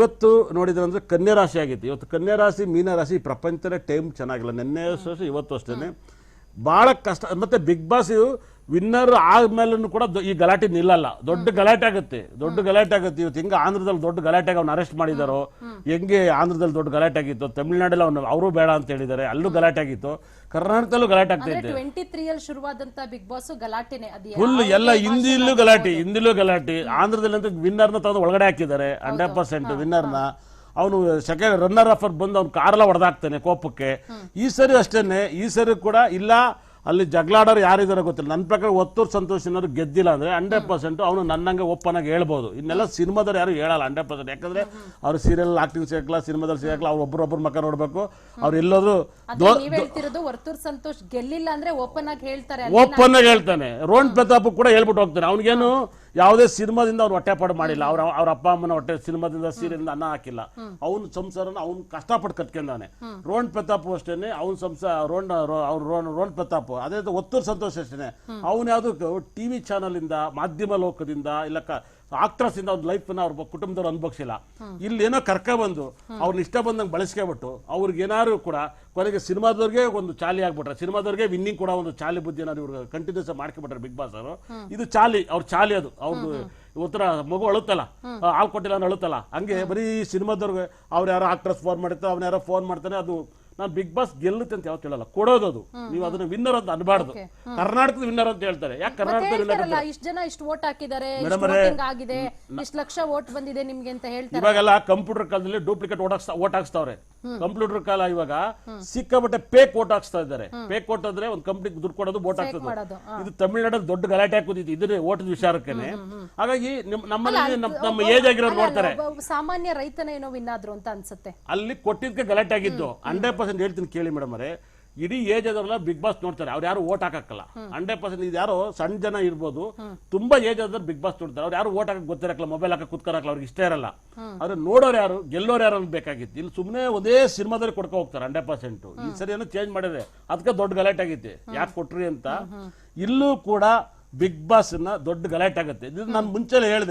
ಇವತ್ತು ನೋಡಿದ್ರೆ ಅಂದ್ರೆ ಕನ್ಯಾ ರಾಶಿ ಆಗಿತ್ತು. ಇವತ್ತು ಕನ್ಯಾ ರಾಶಿ ಮೀನ ರಾಶಿ ಪ್ರಪಂಚದ ಟೈಮ್ ಚೆನ್ನಾಗಿಲ್ಲ. ನಿನ್ನೆ ಅಷ್ಟೇ ಇವತ್ತು ಅಷ್ಟೇನೆ. ಬಹಳ ಕಷ್ಟ ಮತ್ತೆ ಬಿಗ್ ಬಾಸ್ ವಿನ್ನರ್ ಆದ್ಮೇಲೂ ಕೂಡ ಈ ಗಲಾಟೆ ನಿಲ್ಲಲ್ಲ. ದೊಡ್ಡ ಗಲಾಟೆ ಆಗುತ್ತೆ. ದೊಡ್ಡ ಗಲಾಟೆ ಆಗುತ್ತೆ. ಇವತ್ತು ಹೆಂಗ ಆಂಧ್ರದಲ್ಲಿ ದೊಡ್ಡ ಗಲಾಟೆಗೆ ಅವ್ನು ಅರೆಸ್ಟ್ ಮಾಡಿದಾರೋ ಹೆಂಗೆ ಆಂಧ್ರದಲ್ಲಿ ದೊಡ್ಡ ಗಲಾಟೆ ಆಗಿತ್ತು ತಮಿಳ್ನಾಡಲ್ಲಿ ಅವ್ನು ಅವರು ಬೇಡ ಅಂತ ಹೇಳಿದ್ದಾರೆ ಅಲ್ಲೂ ಗಲಾಟೆ ಆಗಿತ್ತು. ಕರ್ನಾಟಕದಲ್ಲೂ ಗಲಾಟೆ ಆಗ್ತಾ ಇದೆ. ಟ್ವೆಂಟಿ ಶುರುವಾದಂತ ಬಿಗ್ ಬಾಸ್ ಗಲಾಟೆನೆ ಫುಲ್ ಎಲ್ಲ ಹಿಂದಿಲ್ಲೂ ಹಿಂದಿಲೂ ಗಲಾಟೆ ಹಿಂದಿಲ್ಲೂ ಗಲಾಟೆ. ಆಂಧ್ರದಲ್ಲಿ ಅಂತ ವಿನ್ನರ್ನ ತಂದು ಒಳಗಡೆ ಹಾಕಿದ್ದಾರೆ ಹಂಡ್ರೆಡ್ ಪರ್ಸೆಂಟ್ ವಿನ್ನರ್ನ ಅವನು ಸೆಕೆಂಡ್ ರನ್ನರ್ ಆಫರ್ ಬಂದು ಅವ್ನು ಕಾರೆಲ್ಲ ಹೊಡೆದಾಕ್ತಾನೆ ಕೋಪಕ್ಕೆ. ಈ ಸರಿ ಅಷ್ಟೇನೆ ಈ ಸರಿ ಕೂಡ ಇಲ್ಲ. ಅಲ್ಲಿ ಜಗಳಾಡೋರು ಯಾರಿದ್ದಾರೆ ಗೊತ್ತಿಲ್ಲ. ನನ್ನ ಪ್ರಕಾರ ಒತ್ತೂರು ಏನಾದ್ರು ಗೆದ್ದಿಲ್ಲ ಅಂದ್ರೆ ಹಂಡ್ರೆಡ್ ಪರ್ಸೆಂಟ್ ಅವನು ನನ್ನಂಗೆ ಓಪನ್ ಆಗಿ ಹೇಳ್ಬೋದು. ಇನ್ನೆಲ್ಲ ಸಿನಿಮಾದವ್ರು ಯಾರು ಹೇಳಲ್ಲ ಹಂಡ್ರೆಡ್ ಪರ್ಸೆಂಟ್ ಯಾಕಂದ್ರೆ ಅವ್ರು ಸೀರಿಯಲ್ ಆಕ್ಟಿಂಗ್ ಸಿಗಲ್ಲ ಸಿನಿಮಾದಲ್ಲಿ ಸಿಗಲ್ಲ ಅವ್ರು ಒಬ್ಬರೊಬ್ಬರು ಮಕ್ಕ ನೋಡಬೇಕು. ಅವ್ರು ಎಲ್ಲೋದ್ರು ಹೇಳ್ತಿರೋದು ವರ್ತೂರ್ ಸಂತೋಷ್ ಗೆಲ್ಲಿಲ್ಲ ಅಂದ್ರೆ ಓಪನ್ ಆಗಿ ಹೇಳ್ತಾರೆ ಓಪನ್ ಆಗಿ ಹೇಳ್ತಾನೆ. ರೋಹನ್ ಪ್ರತಾಪ್ ಕೂಡ ಹೇಳ್ಬಿಟ್ಟು ಹೋಗ್ತಾನೆ. ಅವ್ನಿಗೇನು ಯಾವುದೇ ಸಿನಿಮಾದಿಂದ ಹೊಟ್ಟೆ ಹೊಟ್ಟೆಪಾಡು ಮಾಡಿಲ್ಲ. ಅವ್ರ ಅವ್ರ ಅಪ್ಪ ಅಮ್ಮನ ಹೊಟ್ಟೆ ಸಿನಿಮಾದಿಂದ ಸೀರೆಯಿಂದ ಅನ್ನ ಹಾಕಿಲ್ಲ. ಅವ್ನ ಸಂಸಾರನ ಅವ್ನು ಕಷ್ಟಪಟ್ಟು ಕಟ್ಕೊಂಡಾನೆ. ರೋಣ್ ಪ್ರತಾಪ್ ಅಷ್ಟೇನೆ, ಅವ್ನ ಸಂಸಾರ ರೋಹನ್ ಅವ್ರ ರೋಣ್ ರೋಹನ್ ಪ್ರತಾಪ್. ಅದೇ ಒತ್ತೂರು ಸಂತೋಷ್ ಅಷ್ಟೇನೆ. ಅವ್ನು ಯಾವ್ದು ಟಿವಿ ಚಾನಲ್ ಇಂದ ಮಾಧ್ಯಮ ಲೋಕದಿಂದ, ಇಲ್ಲ ಆಕ್ಟ್ರಸ್ ಇಂದ ಅವ್ರ ಲೈಫ್ ಅವ್ರ ಕುಟುಂಬದವ್ರು ಅನುಭವಿಸಿಲ್ಲ. ಇಲ್ಲಿ ಏನೋ ಕರ್ಕ ಬಂದು ಅವ್ರನ್ನ ಇಷ್ಟ ಬಂದಂಗೆ ಬಳಸ್ಕೊಬಿಟ್ಟು ಅವ್ರಿಗೆ ಏನಾದ್ರು ಕೂಡ ಕೊನೆಗೆ ಸಿನಿಮಾದವ್ರಿಗೆ ಒಂದು ಚಾಲಿ ಆಗ್ಬಿಟ್ರೆ. ಸಿನಿಮಾದವ್ರಿಗೆ ವಿನ್ನಿಂಗ್ ಕೂಡ ಒಂದು ಚಾಲಿ ಬುದ್ಧಿ ಏನಾದ್ರು ಇವ್ರು ಕಂಟಿನ್ಯೂಸ್ ಮಾಡ್ಕೊಬಿಟ್ರೆ ಬಿಗ್ ಬಾಸ್ ಅವರು. ಇದು ಚಾಲಿ ಅವ್ರ ಚಾಲಿ ಅದು. ಅವ್ರದ್ದು ಒಂಥರ ಮಗು ಅಳುತ್ತಲ್ಲ. ಹಾಲು ಕೊಟ್ಟಿಲ್ಲ ಅಳುತ್ತಲ್ಲ. ಹಂಗೆ ಬರೀ ಸಿನಿಮಾದವ್ರಿಗೆ ಅವ್ರು ಯಾರೋ ಆಕ್ಟ್ರಸ್ ಫೋನ್ ಮಾಡಿರ್ತಾರೆ ಅವ್ನ ಯಾರೋ ಫೋನ್ ಮಾಡ್ತಾನೆ ಅದು ನಾನು ಬಿಗ್ ಬಾಸ್ ಗೆಲ್ಲುತ್ತೆ ಅಂತ ಯಾವತ್ತು ಹೇಳಲ್ಲ. ಕೊಡೋದು ಅದು ನೀವು ಅದನ್ನ ವಿನ್ನರ್ ಅಂತ ಅನ್ಬಾರ್ದು. ಕರ್ನಾಟಕದ ವಿನ್ನರ್ ಅಂತ ಹೇಳ್ತಾರೆ. ಯಾಕೆ ಕರ್ನಾಟಕದ ವಿನ್ನರ್ ಇಷ್ಟ ಜನ ಇಷ್ಟು ವೋಟ್ ಹಾಕಿದ್ದಾರೆ ಆಗಿದೆ ಇಷ್ಟು ಲಕ್ಷ ವೋಟ್ ಬಂದಿದೆ ನಿಮ್ಗೆ ಅಂತ ಹೇಳ್ತಾರೆ ಇವಾಗೆಲ್ಲ ಕಂಪ್ಯೂಟರ್ ಕಾಲದಲ್ಲಿ ಡೂಪ್ಲಿಕೇಟ್ ಓಟ್ ಹಾಕ್ಸ್ತಾ ಓಟ್ ಹಾಕ್ಸ್ತಾವ್ರೆ. ಕಂಪ್ಯೂಟರ್ ಕಾಲ ಇವಾಗ ಸಿಕ್ಕಾಬಟ್ಟೆ ಪೇಕ್ ಓಟ್ ಹಾಕ್ಸ್ತಾ ಇದ್ದಾರೆ. ಪೇಕ್ ಓಟ್ ಅಂದ್ರೆ ಒಂದು ಕಂಪ್ನಿಗೆ ದುಡ್ಡು ಕೊಡೋದು ಓಟ್ ಹಾಕ್ತದೆ ಇದು ತಮಿಳ್ನಾಡಲ್ಲಿ ದೊಡ್ಡ ಗಲಾಟೆ ಹಾಕೋದಿತ್ತು ಇದ್ರೆ ಓಟದ ವಿಚಾರಕ್ಕೇನೆ. ಹಾಗಾಗಿ ನಿಮ್- ನಮ್ಮಲ್ಲಿ ನಮ್ ನಮ್ಮ ಏಜ್ ಆಗಿರೋರು ಅಲ್ಲ, ನೋಡ್ತಾರೆ. ಸಾಮಾನ್ಯ ರೈತನ ಏನೋ ವಿನ್ ಆದ್ರು ಅಂತ ಅನ್ಸುತ್ತೆ. ಅಲ್ಲಿ ಕೊಟ್ಟಿದ್ದಕ್ಕೆ ಗಲಾಟೆ ಆಗಿದ್ದು. ಹಂಡ್ರೆಡ್ ಪರ್ಸೆಂಟ್ ಹೇಳ್ತೀನಿ ಕೇಳಿ ಮೇಡಮ್ ಅವರೇ. ಇಡೀ ಏಜ್ ಆದವ್ರೆಲ್ಲ ಬಿಗ್ ಬಾಸ್ ನೋಡ್ತಾರೆ. ಅವ್ರು ಯಾರು ಓಟ್ ಹಾಕಕ್ಕಲ್ಲ. ಹಂಡ್ರೆಡ್ ಪರ್ಸೆಂಟ್ ಇದು ಯಾರೋ ಸಣ್ಣ ಜನ ಇರ್ಬೋದು. ತುಂಬಾ ಏಜ್ ಆದ್ರೆ ಬಿಗ್ ಬಾಸ್ ನೋಡ್ತಾರೆ. ಅವ್ರು ಯಾರು ಓಟ್ ಹಾಕಕ್ ಗೊತ್ತಿರಕ್ಕಲ್ಲ ಮೊಬೈಲ್ ಹಾಕಕ್ ಕುತ್ಕರಕ್ಕಲ್ಲ ಅವ್ರಿಗೆ ಇಷ್ಟ ಇರಲ್ಲ. ಆದ್ರೆ ನೋಡೋರು ಯಾರು ಗೆಲ್ಲೋರು ಯಾರು ಬೇಕಾಗಿತ್ತು. ಇಲ್ಲಿ ಸುಮ್ಮನೆ ಒಂದೇ ಸಿನಿಮಾದಲ್ಲಿ ಕೊಡ್ಕೊ ಹೋಗ್ತಾರೆ ಹಂಡ್ರೆಡ್ ಪರ್ಸೆಂಟ್ ಈ ಸರಿ ಏನೋ ಚೇಂಜ್ ಮಾಡಿದ್ರೆ ಅದಕ್ಕೆ ದೊಡ್ಡ ಗಲಾಟೆ ಆಗೈತೆ. ಯಾಕೆ ಕೊಟ್ರಿ ಅಂತ? ಇಲ್ಲೂ ಕೂಡ ಬಿಗ್ ಬಾಸ್ನ ದೊಡ್ಡ ಗಲಾಟೆ ಆಗುತ್ತೆ. ಇದು ನಾನು ಮುಂಚೆನೆ ಹೇಳಿದೆ.